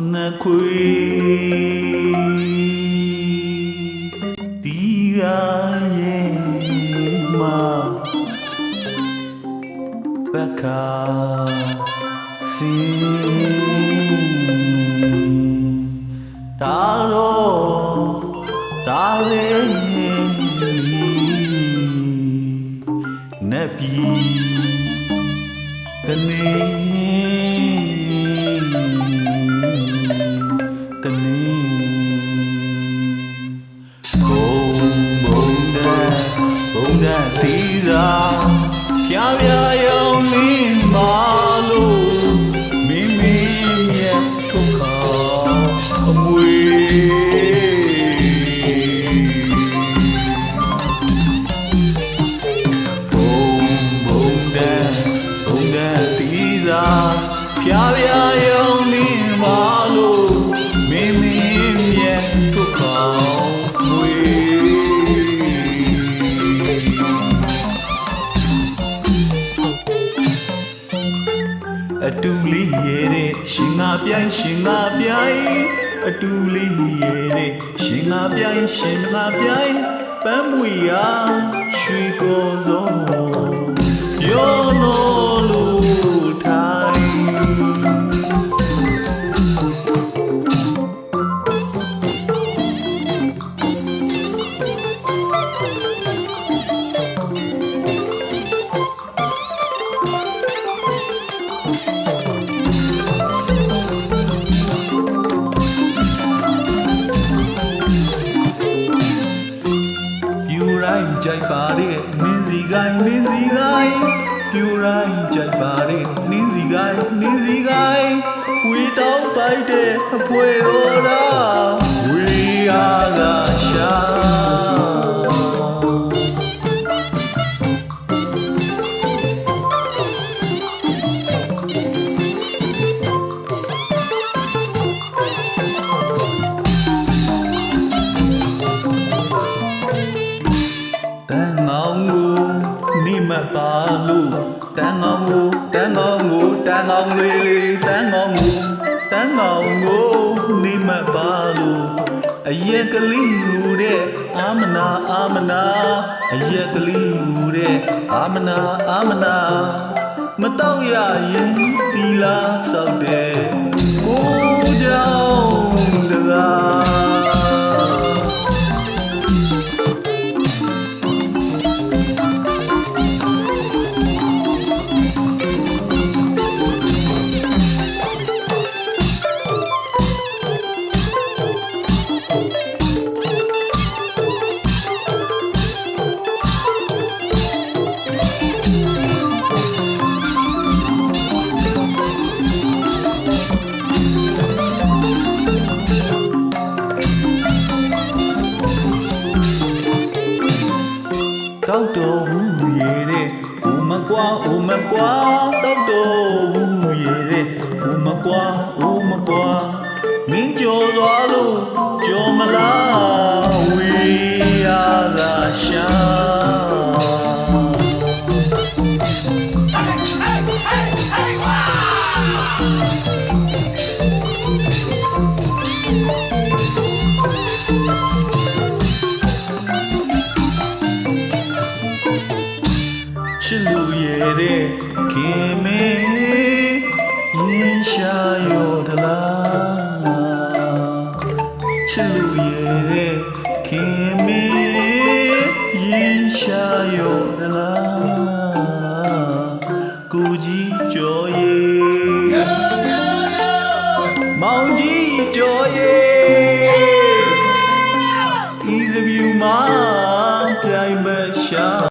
ခုနှစ်ခွေဒီရရဲ့မှာဘက်ခါစင်ဒါတော့ဒါလေးနတ်ပြည်တနေ့ ပြပြ တူလေးရဲ့တဲ့ရှင်ငါပြိုင်ရှင်ငါပြိုင်အတူလေးရဲ့တဲ့ရှင်ငါပြိုင်ရှင်ငါပြိုင်ပန်းမွေရာရွှေကော်စောရောနော်လူ တိုင်းကြိုက်ပါတဲ့နင်းစီကိုင်းနင်းစီကိုင်းပြူတိုင်းကြိုက်ပါတဲ့နင်းစီကိုင်းနင်းစီကိုင်းဝေတောင်းပိုက်တဲ့အဖွဲတော်တာ တ်ပါလို့တန်ငောင်းကိုတန်ငောင်းကိုတန်ငောင်းလေးလေးတန်ငောင်းကိုတန်ငောင်းကိုနိမတ်ပါလို့အယက်ကလေးဟူတဲ့အာမနာအာမနာအယက်ကလေးဟူတဲ့အာမနာအာမနာမတော့ရရင်တီလာဆောက်တဲ့ကိုကြောင့်တကား တောက်တော်မူရေတဲ့ဘူမကွာအိုမကွာတောက်တော်မူရေတဲ့ဘူမကွာအိုမကွာ လားကိုကြီးကြော်ရဲ့မောင်ကြီးကြော်ရဲ့